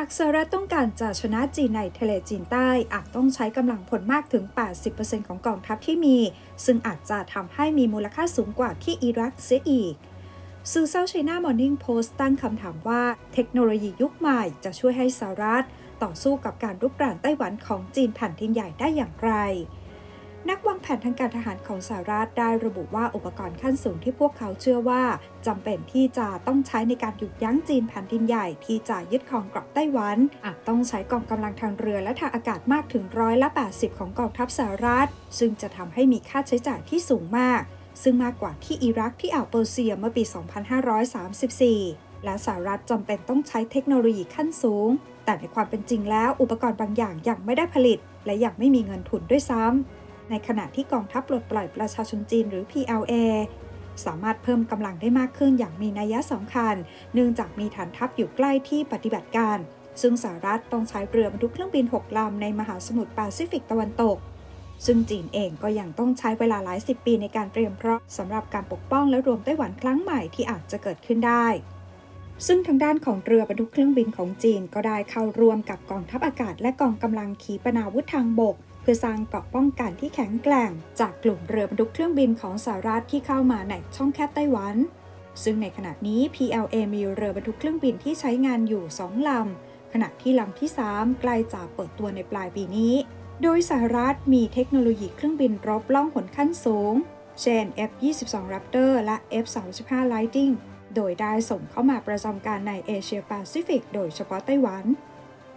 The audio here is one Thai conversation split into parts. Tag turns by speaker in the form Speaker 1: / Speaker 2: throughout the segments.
Speaker 1: ากสหรัฐต้องการจะชนะจีนในทะเลจีนใต้ อาจต้องใช้กำลังพลมากถึง 80%ของกองทัพที่มี ซึ่งอาจจะทำให้มีมูลค่าสูงกว่าที่อิรักเสียอีกสื่อเซาท์ไชน่ามอร์นิ่งโพสต์ตั้งคำถามว่าเทคโนโลยียุคใหม่จะช่วยให้สหรัฐ ต่อสู้กับการรุกรานไต้หวันของจีนแผ่นดินใหญ่ได้อย่างไร นักวางแผนทางการทหารของสหรัฐได้ระบุว่าอุปกรณ์ขั้นสูงที่พวกเขาเชื่อว่าจำเป็นที่จะต้องใช้ในการหยุดยั้งจีนแผ่นดินใหญ่ที่จะยึดครองเกาะไต้หวัน อาจต้องใช้กองกำลังทางเรือและทางอากาศมากถึงร้อยละ 80 ของกองทัพสหรัฐ ซึ่งจะทำให้มีค่าใช้จ่ายที่สูงมาก ซึ่งมากกว่าที่อิรักที่อ่าวเปอร์เซียเมื่อปี 2534 และสหรัฐจำเป็นต้องใช้เทคโนโลยีขั้นสูง แต่ในความเป็นจริงแล้วอุปกรณ์บางอย่างยังไม่ได้ผลิต และยังไม่มีเงินทุนด้วยซ้ำ ในขณะที่กองทัพปลดปล่อยประชาชนจีนหรือ PLA สามารถเพิ่มกำลังได้มากขึ้นอย่างมีนัยสำคัญ เนื่องจากมีฐานทัพอยู่ใกล้ที่ปฏิบัติการ ซึ่งสหรัฐต้องใช้เรือบรรทุกเครื่องบิน 6 ลำในมหาสมุทรแปซิฟิกตะวันตก ซึ่งจีนเองก็ยังต้องใช้เวลาหลายสิบปีในการเตรียมพร้อมสำหรับการปกป้องและรวมไต้หวันครั้งใหม่ที่อาจจะเกิดขึ้นได้ ซึ่งทางด้านของเรือบรรทุกเครื่องบินของจีนก็ได้เข้าร่วมกับกองทัพอากาศและกองกำลังขีปนาวุธทางบก เพื่อสร้างเกราะป้องกันที่แข็งแกร่ง จากกลุ่มเรือบรรทุกเครื่องบินของสหรัฐที่เข้ามาในช่องแคบไต้หวัน ซึ่งในขณะนี้ PLA มีเรือบรรทุกเครื่องบินที่ใช้งานอยู่ 2 ลำ ขณะที่ลำที่ 3 ใกล้จะเปิดตัวในปลายปีนี้ โดยสหรัฐมีเทคโนโลยีเครื่องบินรบล่องหนขั้นสูง เช่น F-22 Raptor และ F-35 Lightning โดยได้ส่งเข้ามาประจำการในเอเชียแปซิฟิกโดยเฉพาะไต้หวัน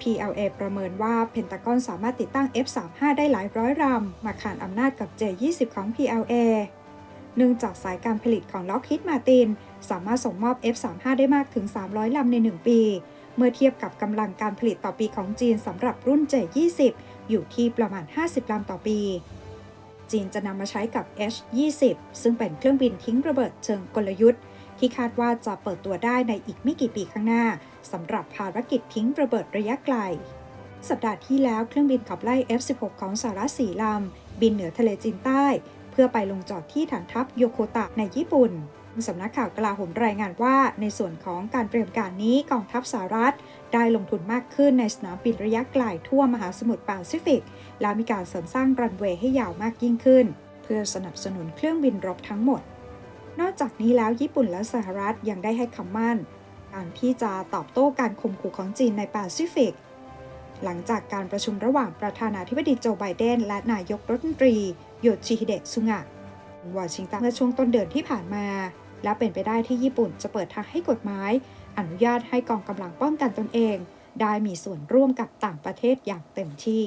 Speaker 1: PLA ประเมินว่าเพนตากอนสามารถติดตั้ง F-35 ได้หลายร้อยลำมาขานอำนาจกับ J-20 ของ PLA เนื่องจากสายการผลิตของ Lockheed Martin สามารถส่งมอบ F-35 ได้มากถึง 300 ลำใน 1 ปี เมื่อเทียบกับกำลังการผลิตต่อปีของจีนสำหรับรุ่น J-20 อยู่ที่ประมาณ 50 ลำต่อปี จีนจะนำมาใช้กับ H-20 ซึ่งเป็นเครื่องบินทิ้งระเบิดเชิงกลยุทธ์ ที่คาดว่าจะเปิดตัวได้ในอีกไม่กี่ปีข้างหน้าสำหรับภารกิจทิ้งระเบิดระยะไกล สัปดาห์ที่แล้วเครื่องบินขับไล่ F-16 ของสหรัฐสี่ลำ บินเหนือทะเลจีนใต้ เพื่อไปลงจอดที่ฐานทัพโยโกตะในญี่ปุ่นสำนักข่าวกลาโหมรายงานว่าในส่วนของการเตรียมการนี้กองทัพสหรัฐ ได้ลงทุนมากขึ้นในสนามบินระยะไกลทั่วมหาสมุทรแปซิฟิก และมีการเสริมสร้างรันเวย์ให้ยาวมากยิ่งขึ้น เพื่อสนับสนุนเครื่องบินรบทั้งหมด นอกจากนี้แล้วญี่ปุ่นและสหรัฐยังได้ให้คำมั่น การที่จะตอบโต้การข่มขู่ของจีนในแปซิฟิก หลังจากการประชุมระหว่างประธานาธิบดีโจไบเดน และนายกรัฐมนตรีโยชิฮิเดะซุงะวอชิงตันเมื่อช่วงต้นเดือนที่ผ่านมา และเป็นไปได้ที่ญี่ปุ่นจะเปิดทางให้กฎหมาย อนุญาตให้กองกำลังป้องกันตนเอง ได้มีส่วนร่วมกับต่างประเทศอย่างเต็มที่